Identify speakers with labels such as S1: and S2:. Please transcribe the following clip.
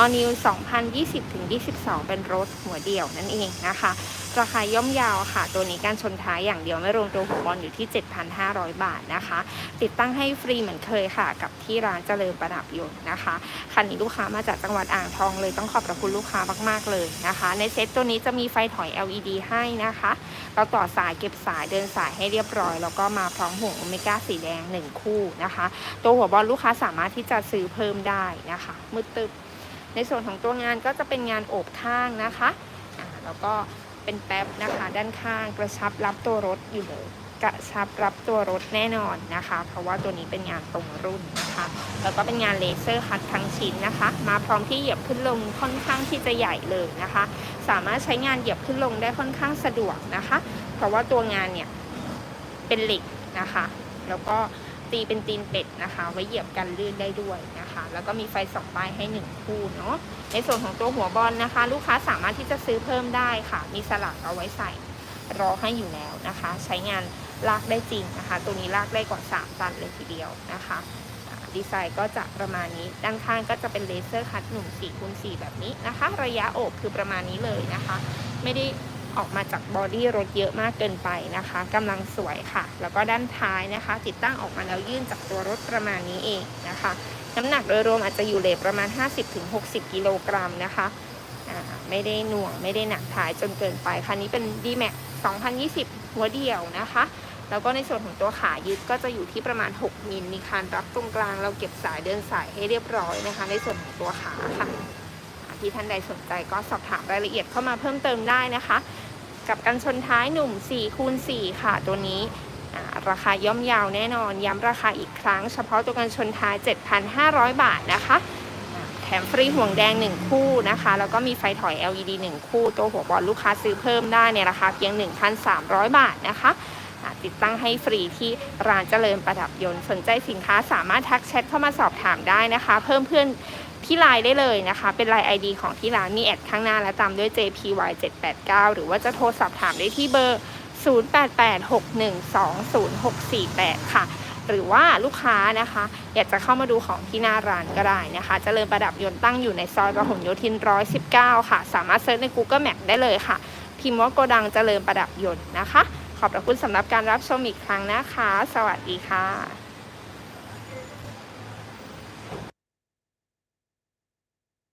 S1: All New 2020-22 เป็นรถหัวเดี่ยวนั่นเองนะคะ ราคาย่อมเยาวค่ะ ตัวนี้การชนท้ายอย่างเดียวไม่รวมตัวหัวบอลอยู่ที่ 7,500 บาทนะคะ ติดตั้งให้ฟรีเหมือนเคยค่ะ กับที่ร้านเจริญประดับยนต์นะคะ คันนี้ลูกค้ามาจากจังหวัดอ่างทองเลยต้องขอบพระคุณลูกค้ามาก ๆ เลยนะคะ ในเซ็ตตัวนี้จะมีไฟถอย LED ให้นะคะ เราต่อสายเก็บสายเดินสายให้เรียบร้อย แล้วก็มาพร้อมห่วงโอเมก้าสีแดง 1 คู่นะคะ ตัวหัวบอลลูกค้าสามารถที่จะซื้อเพิ่มได้นะคะมืดตึบ ในส่วนของตัวงานก็จะเป็นงานโอบข้างนะคะแล้วก็เป็นแป๊บนะคะด้านข้างกระชับรับตัวรถอยู่เลยกระชับรับตัวรถแน่นอนนะคะ เพราะว่าตัวนี้เป็นงานตรงรุ่นนะคะ แล้วก็เป็นงานเลเซอร์คัดทั้งชิ้นนะคะ มาพร้อมที่เหยียบขึ้นลงค่อนข้างที่จะใหญ่เลยนะคะ สามารถใช้งานเหยียบขึ้นลงได้ค่อนข้างสะดวกนะคะ เพราะว่าตัวงานเนี่ยเป็นเหล็กนะคะ แล้วก็ ตีเป็นตีนเป็ดนะคะ ไว้เหยียบกันลื่นได้ด้วยนะคะ แล้วก็มีไฟสองป้ายให้หนึ่งคู่เนาะในส่วนของตัวหัวบอลนะคะ ลูกค้าสามารถที่จะซื้อเพิ่มได้ค่ะ มีสลักเอาไว้ใส่รอให้อยู่แล้วนะคะ ใช้งานลากได้จริงนะคะ ตัวนี้ลากได้กว่า 3 ตันเลยทีเดียวนะคะดีไซน์ก็จะประมาณนี้ ด้านข้างก็จะเป็นเลเซอร์คัตหนุ่ม4คูณ4แบบนี้นะคะ ระยะโอบคือประมาณนี้เลยนะคะ ไม่ได้ ออกมาจากบอดี้รถเยอะมากเกินไปนะคะกำลังสวยค่ะ แล้วก็ด้านท้ายนะคะ ติดตั้งออกมาแล้วยื่นจากตัวรถประมาณนี้เองนะคะ น้ำหนักโดยรวมอาจจะอยู่เลทประมาณ 50-60 กิโลกรัมนะคะไม่ได้หน่วงไม่ได้หนักท้ายจนเกินไปคันนี้เป็น D-Max 2020 หัวเดี่ยวนะคะ แล้วก็ในส่วนของตัวขายึดก็จะอยู่ที่ประมาณ 6 มิลมีคานรับตรงกลาง เราเก็บสายเดินสายให้เรียบร้อยนะคะ ในส่วนของตัวขาค่ะที่ท่านใดสนใจก็สอบถามรายละเอียดเข้ามาเพิ่มเติมได้นะคะ กับกันชนท้ายหนุ่ม4คูณ4ค่ะตัวนี้ราคาย่อมยาวแน่นอน ย้ำราคาอีกครั้ง เฉพาะตัวกันชนท้าย 7,500 บาทนะคะแถมฟรีห่วงแดง 1 คู่นะคะ แล้วก็มีไฟถอย LED 1 คู่ ตัวหัวบอลลูกค้าซื้อเพิ่มได้ในราคาเพียง 1,300 บาทนะคะติดตั้งให้ฟรีที่ร้านเจริญประดับยนต์ สนใจสินค้าสามารถทักแชทเข้ามาสอบถามได้นะคะ เพิ่มเพื่อน ที่ไลน์ได้เลยนะคะ เป็นไลน์ ID ของที่ร้านมีแอดข้างหน้าและตามด้วย JPY 789 หรือว่าจะโทรสอบถามได้ที่เบอร์ 0886120648 ค่ะ หรือว่าลูกค้านะคะ อยากจะเข้ามาดูของที่หน้าร้านก็ได้นะคะเจริญประดับยนต์ตั้งอยู่ในซอยประหลโยธิน 119 ค่ะ สามารถเซิร์ชใน Google Map ได้เลยค่ะ พิมพ์ว่าโกดังเจริญประดับยนต์นะคะ ขอบพระคุณสำหรับการรับชมอีกครั้งนะคะ สวัสดีค่ะ